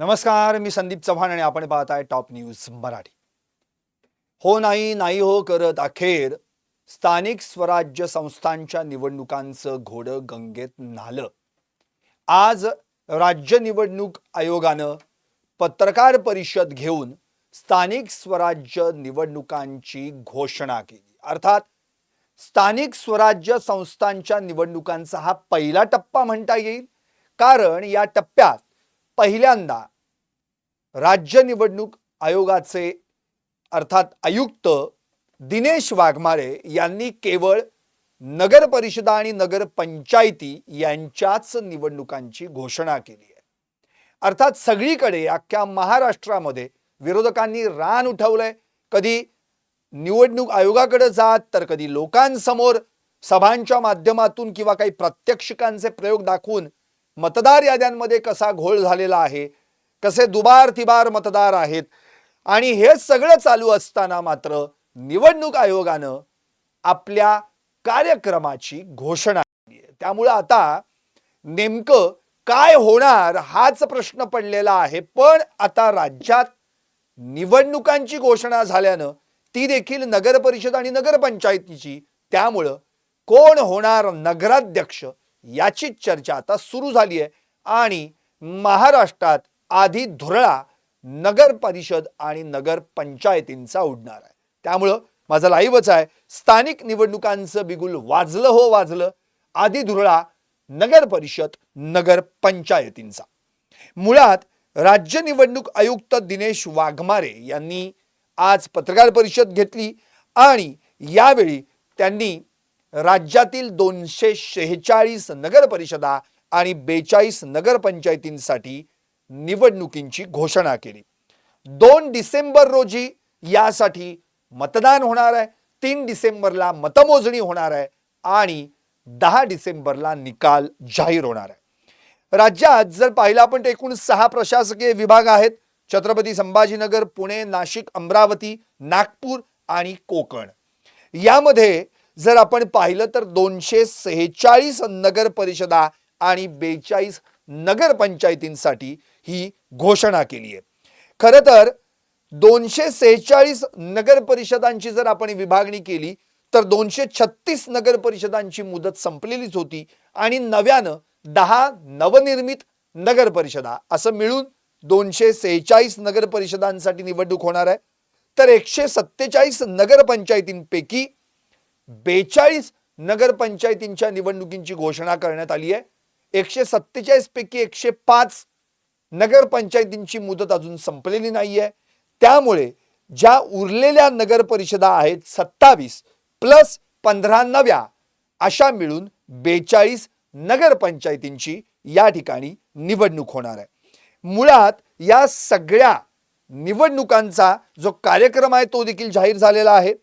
नमस्कार मी संदीप चव्हाण आणि आपण पाहत आहे टॉप न्यूज मराठी. हो नाही नाही हो करत अखेर. स्थानिक स्वराज्य संस्थांच्या निवडणुकांचं घोडं गंगेत नालं. आज राज्य निवडणूक आयोगानं पत्रकार परिषद घेऊन स्थानिक स्वराज्य निवडणुकांची घोषणा केली. अर्थात स्थानिक स्वराज्य संस्थांच्या निवडणुकांचा हा पहिला टप्पा म्हणता येईल. कारण या टप्प्यात पहिल्यांदा राज्य निवडणूक आयोगाचे अर्थात आयुक्त दिनेश वाघमारे यांनी केवळ नगर परिषदा आणि नगरपंचायती यांच्याच निवडणुकांची घोषणा केली आहे. अर्थात सगळीकडे अख्ख्या महाराष्ट्रामध्ये विरोधकांनी रान उठवलंय. कधी निवडणूक आयोगाकडे जात तर कधी लोकांसमोर सभांच्या माध्यमातून किंवा काही प्रात्यक्षिकांचे प्रयोग दाखवून मतदार याद्यांमध्ये कसा घोळ झालेला आहे कसे दुबार तिबार मतदार आहेत आणि हे सगळं चालू असताना मात्र निवडणूक आयोगानं आपल्या कार्यक्रमाची घोषणा केली आहे. त्यामुळं आता नेमकं काय होणार हाच प्रश्न पडलेला आहे. पण आता राज्यात निवडणुकांची घोषणा झाल्यानं ती देखील नगर परिषद आणि नगरपंचायतीची. त्यामुळं कोण होणार नगराध्यक्ष याची चर्चा आता सुरू झाली आहे. आणि महाराष्ट्रात आधी धुरळा नगर परिषद आणि नगर पंचायतींचा उडणार आहे. त्यामुळं माझं लाईव्हच आहे. स्थानिक निवडणुकांचं बिगुल वाजलं हो वाजलं. आधी धुरळा नगर परिषद नगर पंचायतींचा. मुळात राज्य निवडणूक आयुक्त दिनेश वाघमारे यांनी आज पत्रकार परिषद घेतली. आणि यावेळी त्यांनी राज्यातील दोनशे शेहेचाळीस नगरपरिषदा आणि बेचाळीस नगरपंचायतींसाठी निवडणुकींची घोषणा केली. दोन डिसेंबर रोजी यासाठी मतदान होणार आहे तीन डिसेंबरला मतमोजणी होणार आहे आणि दहा डिसेंबरला निकाल जाहीर होणार आहे. राज्यात जर पाहिलं आपण तर एकूण सहा प्रशासकीय विभाग आहेत. छत्रपती संभाजीनगर पुणे नाशिक अमरावती नागपूर आणि कोकण. यामध्ये जर आपण पाहिलं तर दोनशे सेहेचाळीस नगर परिषदा आणि बेचाळीस नगरपंचायतींसाठी ही घोषणा केली आहे. खरं तर दोनशे सेहेचाळीस नगर परिषदांची जर आपण विभागणी केली तर दोनशे छत्तीस नगर परिषदांची मुदत संपलेलीच होती आणि नव्यानं दहा नवनिर्मित नगर परिषदा असं मिळून दोनशे सेहेचाळीस नगर परिषदांसाठी निवडणूक होणार आहे. तर एकशे सत्तेचाळीस नगरपंचायतींपैकी बेचाळीस नगरपंचायतींच्या निवडणुकींची घोषणा करण्यात आली आहे. एकशे सत्तेचाळीस पैकी एकशे पाच नगरपंचायतींची मुदत अजून संपलेली नाही आहे. त्यामुळे ज्या उरलेल्या नगर परिषदा आहेत सत्तावीस प्लस पंधरा नव्या अशा मिळून बेचाळीस नगरपंचायतींची या ठिकाणी निवडणूक होणार आहे. मुळात या सगळ्या निवडणुकांचा जो कार्यक्रम आहे तो देखील जाहीर झालेला आहे.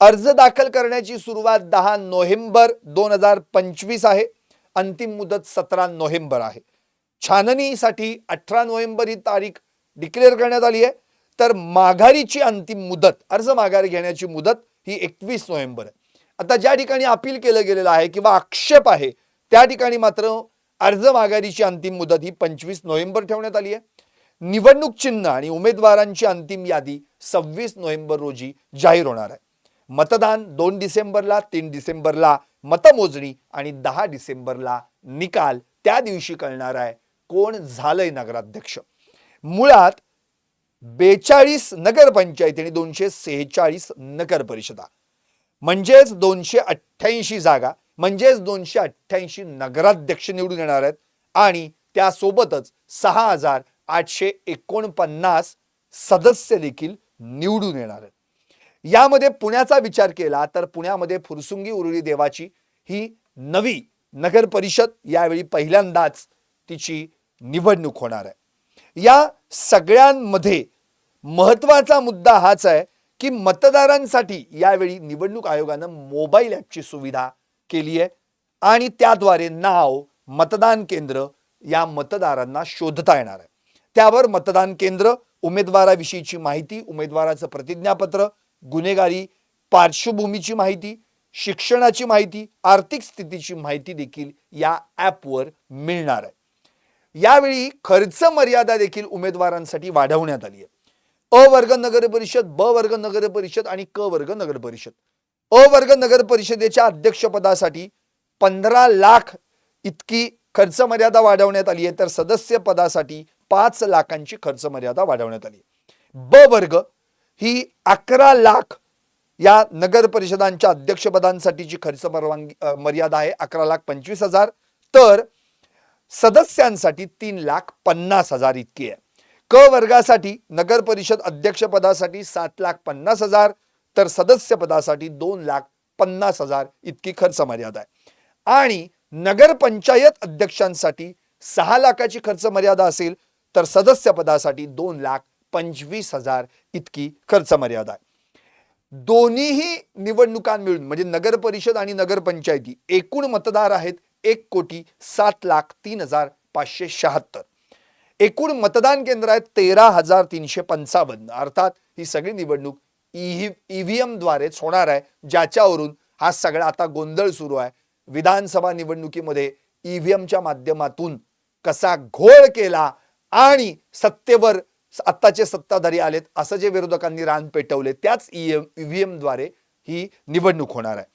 अर्ज दाखल करण्याची सुरुवात दहा नोव्हेंबर दोन हजार पंचवीस आहे. अंतिम मुदत सतरा नोव्हेंबर आहे. छाननीसाठी अठरा नोव्हेंबर ही तारीख डिक्लेअर करण्यात आली आहे. तर माघारीची अंतिम मुदत अर्ज माघारी घेण्याची मुदत ही एकवीस नोव्हेंबर आहे. आता ज्या ठिकाणी अपील केलं गेलेलं आहे किंवा आक्षेप आहे त्या ठिकाणी मात्र अर्ज माघारीची अंतिम मुदत ही पंचवीस नोव्हेंबर ठेवण्यात आली आहे. निवडणूक चिन्ह आणि उमेदवारांची अंतिम यादी सव्वीस नोव्हेंबर रोजी जाहीर होणार आहे. मतदान दोन डिसेंबरला तीन डिसेंबरला मतमोजणी आणि दहा डिसेंबरला निकाल. त्या दिवशी कळणार आहे कोण झालंय नगराध्यक्ष. मुळात बेचाळीस नगरपंचायती आणि दोनशे सेहेचाळीस नगर परिषदा म्हणजेच दोनशे अठ्ठ्याऐंशी जागा म्हणजेच दोनशे अठ्ठ्याऐंशी नगराध्यक्ष निवडून येणार आहेत आणि त्यासोबतच सहा हजार आठशे एकोणपन्नास सदस्य देखील निवडून येणार आहेत. यामध्ये पुण्याचा विचार केला तर पुण्यामध्ये फुरसुंगी उरुळी देवाची ही नवी नगर परिषद यावेळी पहिल्यांदाच तिची निवडणूक होणार आहे. या सगळ्यांमध्ये महत्त्वाचा मुद्दा हाच आहे की मतदारांसाठी यावेळी निवडणूक आयोगानं मोबाईल ॲपची सुविधा केली आहे आणि त्याद्वारे नाव मतदान केंद्र या मतदारांना शोधता येणार आहे. त्यावर मतदान केंद्र उमेदवाराविषयीची माहिती उमेदवाराचं प्रतिज्ञापत्र गुन्हेगारी पार्श्वभूमीची माहिती शिक्षणाची माहिती आर्थिक स्थितीची माहिती देखील या ॲपवर मिळणार आहे. यावेळी खर्च मर्यादा देखील उमेदवारांसाठी वाढवण्यात आली आहे. अ वर्ग नगर परिषद ब वर्ग नगर परिषद आणि क वर्ग नगर परिषद. अ वर्ग नगर परिषदेच्या अध्यक्षपदासाठी पंधरा लाख इतकी खर्च मर्यादा वाढवण्यात आली आहे तर सदस्य पदासाठी पाच लाखांची खर्च मर्यादा वाढवण्यात आली आहे. ब वर्ग ही अकरा लाख या नगर परिषदांच्या अध्यक्षपदांसाठीची खर्च परवानगी मर्यादा आहे अकरा लाख पंचवीस हजार. तर सदस्यांसाठी तीन लाख पन्नास हजार इतकी आहे. क वर्गासाठी नगर परिषद अध्यक्षपदासाठी सात लाख पन्नास हजार तर सदस्य पदासाठी दोन लाख पन्नास हजार इतकी खर्च मर्यादा आहे. आणि नगर पंचायत अध्यक्षांसाठी सहा लाखाची खर्च मर्यादा असेल तर सदस्य पदासाठी दोन लाख पंचवीस हजार इतकी खर्च मर्यादा आहे. दोन्हीही निवडणुकां मिळून म्हणजे नगर परिषद आणि नगरपंचायती एकूण मतदार आहेत एक कोटी सात लाख तीन हजार पाचशे शहात्तर. एकूण मतदान केंद्र आहेत तेरा हजार तीनशे पंचावन्न. अर्थात ही सगळी निवडणूक ईव्हीएमद्वारेच होणार आहे ज्याच्यावरून हा सगळा आता गोंधळ सुरू आहे. विधानसभा निवडणुकीमध्ये ईव्हीएमच्या माध्यमातून कसा घोळ केला आणि सत्तेवर आत्ताचे सत्ताधारी आलेत असं जे विरोधकांनी रान पेटवले त्याच ईव्हीएमद्वारे ही निवडणूक होणार आहे.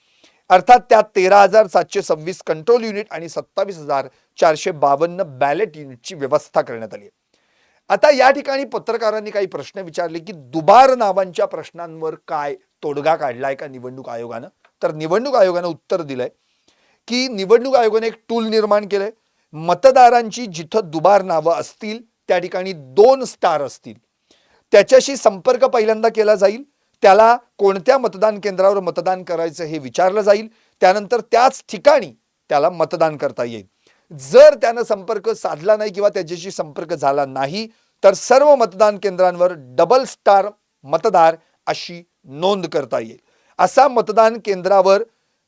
अर्थात त्यात तेरा हजार सातशे सव्वीस कंट्रोल युनिट आणि सत्तावीस हजार चारशे बावन्न बॅलेट युनिटची व्यवस्था करण्यात आली आहे. आता या ठिकाणी पत्रकारांनी काही प्रश्न विचारले की दुबार नावांच्या प्रश्नांवर काय तोडगा काढलाय का निवडणूक आयोगानं? तर निवडणूक आयोगानं उत्तर दिलंय की निवडणूक आयोगाने एक टूल निर्माण केलंय. मतदारांची जिथं दुबार नावं असतील त्या ठिकाणी दोन स्टार असतील. त्याच्याशी संपर्क पहिल्यांदा केला जाईल. त्याला कोणत्या मतदान केंद्रावर मतदान करायचं हे विचारलं जाईल. त्यानंतर त्याच ठिकाणी त्याला मतदान करता येईल. जर त्यानं संपर्क साधला नाही किंवा त्याच्याशी संपर्क झाला नाही तर सर्व मतदान केंद्रांवर डबल स्टार मतदार अशी नोंद करता येईल. असा मतदान केंद्रावर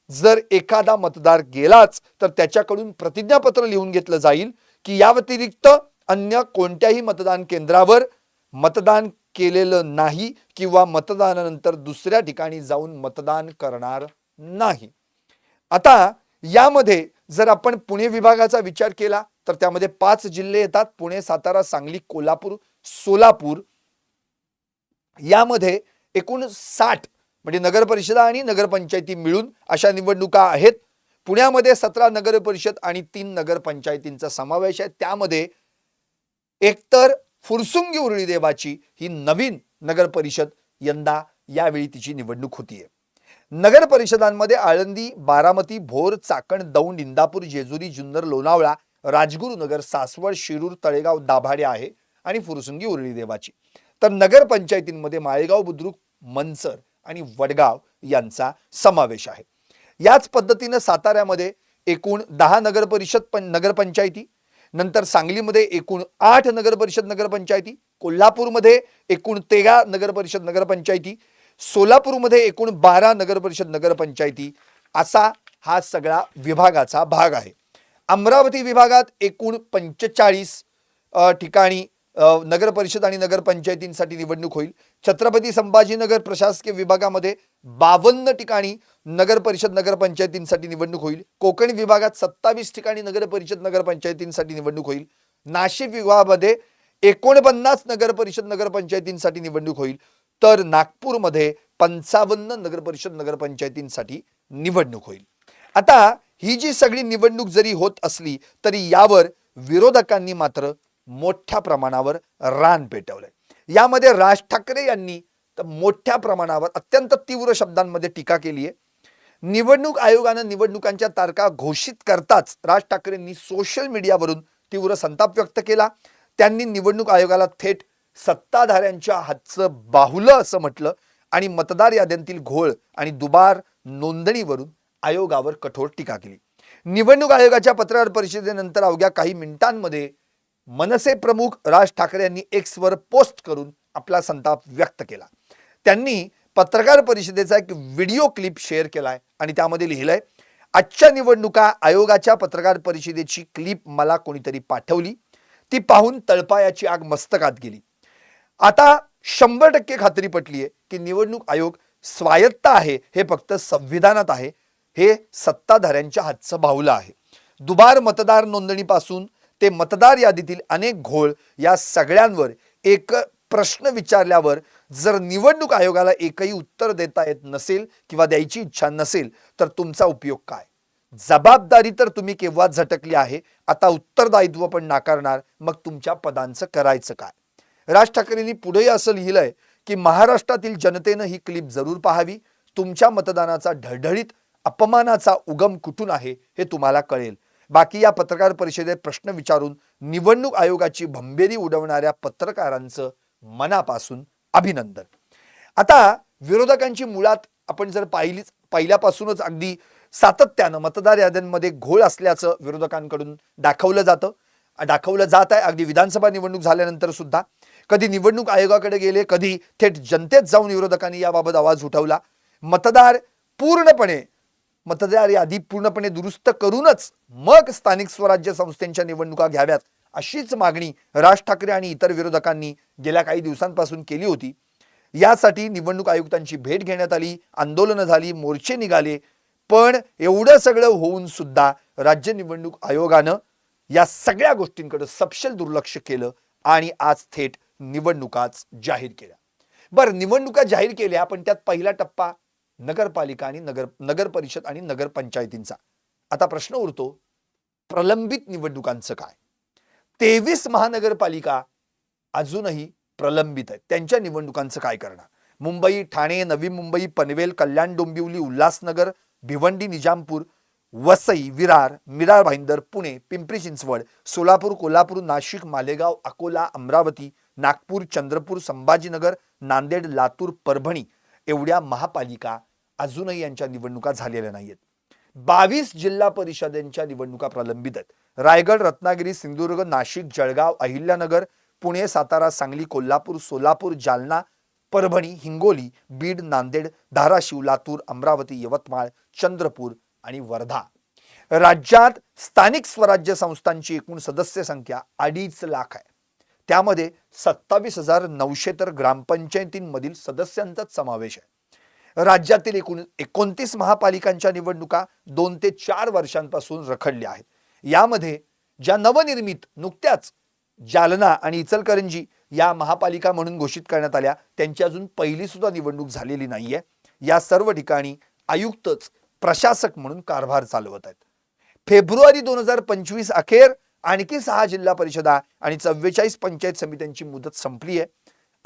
जर एखादा मतदार गेलाच तर त्याच्याकडून प्रतिज्ञापत्र लिहून घेतलं जाईल की या व्यतिरिक्त अन्य कोणत्याही मतदान केंद्रावर मतदान केलेलं नाही किंवा मतदानानंतर दुसऱ्या ठिकाणी जाऊन मतदान करणार नाही. आता यामध्ये जर आपण पुणे विभागाचा विचार केला तर त्यामध्ये पाच जिल्हे येतात. पुणे सातारा सांगली कोल्हापूर सोलापूर. यामध्ये एकूण साठ म्हणजे नगर परिषदा आणि नगरपंचायती मिळून अशा निवडणुका आहेत. पुण्यामध्ये सतरा नगर परिषद आणि तीन नगरपंचायतींचा समावेश आहे. त्यामध्ये एकतर फुरसुंगी उरळी देवाची ही नवीन नगर परिषद यंदा यावेळी तिची निवडणूक होतीये. नगर परिषदांमध्ये आळंदी बारामती भोर चाकण दौंड इंदापूर जेजुरी जुन्नर लोणावळा राजगुरुनगर सासवड शिरूर तळेगाव दाभाडे आहे आणि फुरसुंगी उरळी देवाची तर नगरपंचायतींमध्ये माळेगाव बुद्रुक मनसर आणि वडगाव यांचा समावेश आहे. याच पद्धतीनं साताऱ्यामध्ये एकूण दहा नगर परिषद पण नगरपंचायती नंतर सांगलीमध्ये एकूण आठ नगरपरिषद नगरपंचायती कोल्हापूरमध्ये एकूण तेरा नगरपरिषद नगरपंचायती सोलापूरमध्ये एकूण बारा नगरपरिषद नगरपंचायती. असा हा सगळा विभागाचा भाग आहे. अमरावती विभागात एकूण पंचेचाळीस ठिकाणी नगर परिषद आणि नगरपंचायतींसाठी निवडणूक होईल. छत्रपती संभाजीनगर प्रशासकीय विभागामध्ये बावन्न ठिकाणी नगर परिषद नगरपंचायतींसाठी निवडणूक होईल. कोकण विभागात सत्तावीस ठिकाणी नगर परिषद नगरपंचायतींसाठी निवडणूक होईल. नाशिक विभागामध्ये एकोणपन्नास नगर परिषद नगरपंचायतींसाठी निवडणूक होईल. तर नागपूरमध्ये पंचावन्न नगर परिषद नगरपंचायतींसाठी निवडणूक होईल. आता ही जी सगळी निवडणूक जरी होत असली तरी यावर विरोधकांनी मात्र मोठ्या प्रमाणावर रान पेटवलंय. यामध्ये राज ठाकरे यांनी तर मोठ्या प्रमाणावर अत्यंत तीव्र शब्दांमध्ये टीका केली आहे. निवडणूक आयोगानं निवडणुकांच्या तारखा घोषित करताच राज ठाकरेंनी सोशल मीडियावरून तीव्र संताप व्यक्त केला. त्यांनी निवडणूक आयोगाला थेट सत्ताधाऱ्यांच्या हातचं बाहुलं असं म्हटलं आणि मतदार याद्यांतील घोळ आणि दुबार नोंदणीवरून आयोगावर कठोर टीका केली. निवडणूक आयोगाच्या पत्रकार परिषदेनंतर अवघ्या काही मिनिटांमध्ये मनसे प्रमुख राज ठाकरे यांनी एक्सवर पोस्ट करून आपला संताप व्यक्त केला. त्यांनी पत्रकार परिषदेचा एक व्हिडिओ क्लिप शेअर केलाय आणि त्यामध्ये लिहिलंय आजच्या निवडणुका आयोगाच्या पत्रकार परिषदेची क्लिप मला कोणीतरी पाठवली. ती पाहून तळपायाची आग मस्तकात गेली. आता शंभर टक्के खात्री पटली आहे की निवडणूक आयोग स्वायत्त आहे हे फक्त संविधानात आहे. हे सत्ताधाऱ्यांच्या हातचं बाहुलं आहे. दुबार मतदार नोंदणीपासून ते मतदार यादीतील अनेक घोळ या सगळ्यांवर एक प्रश्न विचारल्यावर जर निवडणूक आयोगाला एकही उत्तर देता येत नसेल किंवा द्यायची इच्छा नसेल तर तुमचा उपयोग काय? जबाबदारी तर तुम्ही केव्हा झटकली आहे? आता उत्तरदायित्व पण नाकारणार मग तुमच्या पदांचं करायचं काय? राज ठाकरेंनी पुढेही असं लिहिलंय की महाराष्ट्रातील जनतेनं ही क्लिप जरूर पाहावी. तुमच्या मतदानाचा ढळढळीत अपमानाचा उगम कुठून आहे हे तुम्हाला कळेल. बाकी या पत्रकार परिषदेत प्रश्न विचारून निवडणूक आयोगाची भंबेरी उडवणाऱ्या पत्रकारांचं मनापासून अभिनंदन. आता विरोधकांची मुळात आपण जर पाहिलीच पहिल्यापासूनच अगदी सातत्यानं मतदार याद्यांमध्ये घोळ असल्याचं विरोधकांकडून दाखवलं जातं. दाखवलं जात आहे अगदी विधानसभा निवडणूक झाल्यानंतर सुद्धा. कधी निवडणूक आयोगाकडे गेले कधी थेट जनतेत जाऊन विरोधकांनी याबाबत आवाज उठवला. मतदार पूर्णपणे मतदार यादी पूर्णपणे दुरुस्त करूनच मग स्थानिक स्वराज्य संस्थेच्या निवडणुका घ्याव्यात अशीच मागणी राज ठाकरे आणि इतर विरोधकांनी गेल्या काही दिवसांपासून केली होती. यासाठी निवडणूक आयुक्तांची भेट घेण्यात आली आंदोलनं झाली मोर्चे निघाले पण एवढं सगळं होऊन सुद्धा राज्य निवडणूक आयोगानं या सगळ्या गोष्टींकडे सपशेल दुर्लक्ष केलं आणि आज थेट निवडणुकाच जाहीर केल्या. बरं निवडणुका जाहीर केल्या पण त्यात पहिला टप्पा नगरपालिका आणि नगर नगर परिषद आणि नगरपंचायतींचा. आता प्रश्न उरतो प्रलंबित निवडणुकांचं काय? तेवीस महानगरपालिका अजूनही प्रलंबित आहेत. त्यांच्या निवडणुकांचं काय करणार? मुंबई ठाणे नवी मुंबई पनवेल कल्याण डोंबिवली उल्हासनगर भिवंडी निजामपूर वसई विरार मिरार भाईंदर पुणे पिंपरी चिंचवड सोलापूर कोल्हापूर नाशिक मालेगाव अकोला अमरावती नागपूर चंद्रपूर संभाजीनगर नांदेड लातूर परभणी एवढ्या महापालिका अजूनही यांच्या निवडणुका झालेल्या नाहीयेत. बावीस जिल्हा परिषदांच्या निवडणुका प्रलंबित आहेत. रायगड रत्नागिरी सिंधुदुर्ग नाशिक जळगाव अहिल्यानगर पुणे सातारा सांगली कोल्हापूर सोलापूर जालना परभणी हिंगोली बीड नांदेड धाराशिव लातूर अमरावती यवतमाळ चंद्रपूर आणि वर्धा. राज्यात स्थानिक स्वराज्य संस्थांची एकूण सदस्य संख्या अडीच लाख आहे. त्यामध्ये सत्तावीस हजार नऊशे तर ग्रामपंचायतींमधील सदस्यांचाच समावेश आहे. राज्यातील एकूण एकोणतीस महापालिकांच्या निवडणुका दोन ते चार वर्षांपासून रखडल्या आहेत. यामध्ये ज्या नवनिर्मित नुकत्याच जालना आणि इचलकरंजी या महापालिका म्हणून घोषित करण्यात आल्या त्यांची अजून पहिली सुद्धा निवडणूक झालेली नाहीये. या सर्व ठिकाणी आयुक्तच प्रशासक म्हणून कारभार चालवत आहेत. फेब्रुवारी दोन हजार पंचवीस अखेर आणखी सहा जिल्हा परिषदा आणि चव्वेचाळीस पंचायत समित्यांची मुदत संपली आहे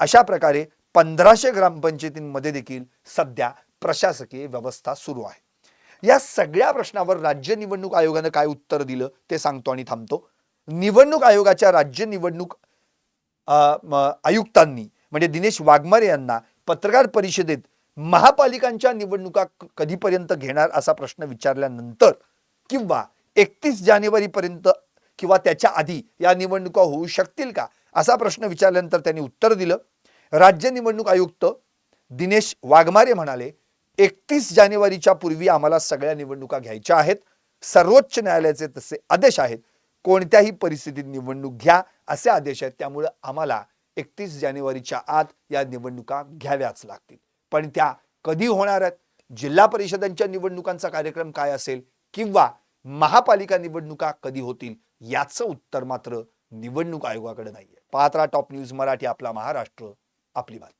अशा प्रकारे पंधराशे ग्रामपंचायतींमध्ये देखील सध्या प्रशासकीय व्यवस्था सुरू आहे. या सगळ्या प्रश्नावर राज्य निवडणूक आयोगानं काय उत्तर दिलं ते सांगतो आणि थांबतो. निवडणूक आयोगाच्या राज्य निवडणूक आयुक्तांनी म्हणजे दिनेश वाघमारे यांना पत्रकार परिषदेत महापालिकांच्या निवडणुका कधीपर्यंत घेणार असा प्रश्न विचारल्यानंतर किंवा एकतीस जानेवारीपर्यंत किंवा त्याच्या आधी या निवडणुका होऊ शकतील का? असा प्रश्न विचारल्यानंतर त्यांनी उत्तर दिलं. राज्य निवडणूक आयुक्त दिनेश वाघमारे म्हणाले एकतीस जानेवारीच्या पूर्वी आम्हाला सगळ्या निवडणुका घ्यायच्या आहेत. सर्वोच्च न्यायालयाचे तसे आदेश आहेत. कोणत्याही परिस्थितीत निवडणूक घ्या असे आदेश आहेत. त्यामुळं आम्हाला एकतीस जानेवारीच्या आत या निवडणुका घ्याव्याच लागतील. पण त्या कधी होणार आहेत? जिल्हा परिषदांच्या निवडणुकांचा कार्यक्रम काय असेल? किंवा महापालिका निवडणुका कधी होतील याचं उत्तर मात्र निवडणूक आयोगाकडे नाहीये. पात्रा टॉप न्यूज मराठी आपला महाराष्ट्र आपली बातमी.